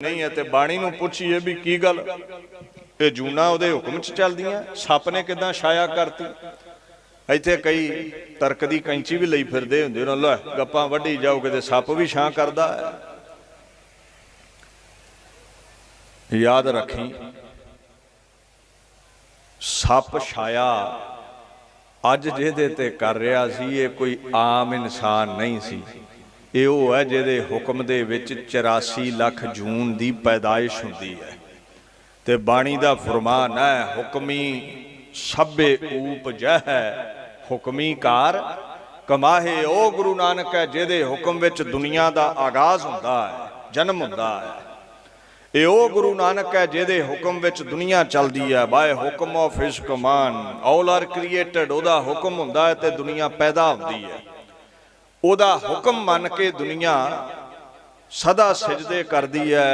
ਨਹੀਂ ਹੈ ਤੇ ਬਾਣੀ ਨੂੰ ਪੁੱਛੀਏ ਵੀ ਕੀ ਗੱਲ? ਇਹ ਜੂਨਾ ਉਹਦੇ ਹੁਕਮ 'ਚ ਚੱਲਦੀਆਂ, ਸੱਪ ਨੇ ਕਿਦਾਂ ਛਾਇਆ ਕਰਤੀ? ਇੱਥੇ ਕਈ ਤਰਕ ਦੀ ਕੈਂਚੀ ਵੀ ਲਈ ਫਿਰਦੇ ਹੁੰਦੇ, ਉਹਨਾਂ ਲੈ, ਗੱਪਾਂ ਵੱਢੀ ਜਾਓ, ਕਿਤੇ ਸੱਪ ਵੀ ਛਾਂ ਕਰਦਾ ਹੈ। ਯਾਦ ਰੱਖੀ, ਸੱਪ ਛਾਇਆ ਅੱਜ ਜਿਹਦੇ ਤੇ ਕਰ ਰਿਹਾ ਸੀ, ਇਹ ਕੋਈ ਆਮ ਇਨਸਾਨ ਨਹੀਂ ਸੀ। ਇਹ ਉਹ ਹੈ ਜਿਹਦੇ ਹੁਕਮ ਦੇ ਵਿੱਚ 84 ਲੱਖ ਜੂਨ ਦੀ ਪੈਦਾਇਸ਼ ਹੁੰਦੀ ਹੈ। ਤੇ ਬਾਣੀ ਦਾ ਫਰਮਾਨ ਹੈ, ਹੁਕਮੀ ਸਭੇ ਊਪਜੈ ਹੁਕਮੀ ਕਾਰ ਕਮਾਹੇ। ਉਹ ਗੁਰੂ ਨਾਨਕ ਹੈ ਜਿਹਦੇ ਹੁਕਮ ਵਿੱਚ ਦੁਨੀਆ ਦਾ ਆਗਾਜ਼ ਹੁੰਦਾ ਹੈ, ਜਨਮ ਹੁੰਦਾ ਹੈ। ਇਹ ਉਹ ਗੁਰੂ ਨਾਨਕ ਹੈ ਜਿਹਦੇ ਹੁਕਮ ਵਿੱਚ ਦੁਨੀਆ ਚੱਲਦੀ ਹੈ। ਬਾਏ ਹੁਕਮ ਆਫ ਹਿਸ ਕਮਾਨ ਆਲ ਆਰ ਕ੍ਰੀਏਟਡ। ਉਹਦਾ ਹੁਕਮ ਹੁੰਦਾ ਹੈ ਤੇ ਦੁਨੀਆ ਪੈਦਾ ਹੁੰਦੀ ਹੈ। ਉਹਦਾ ਹੁਕਮ ਮੰਨ ਕੇ ਦੁਨੀਆ ਸਦਾ ਸਜਦੇ ਕਰਦੀ ਹੈ।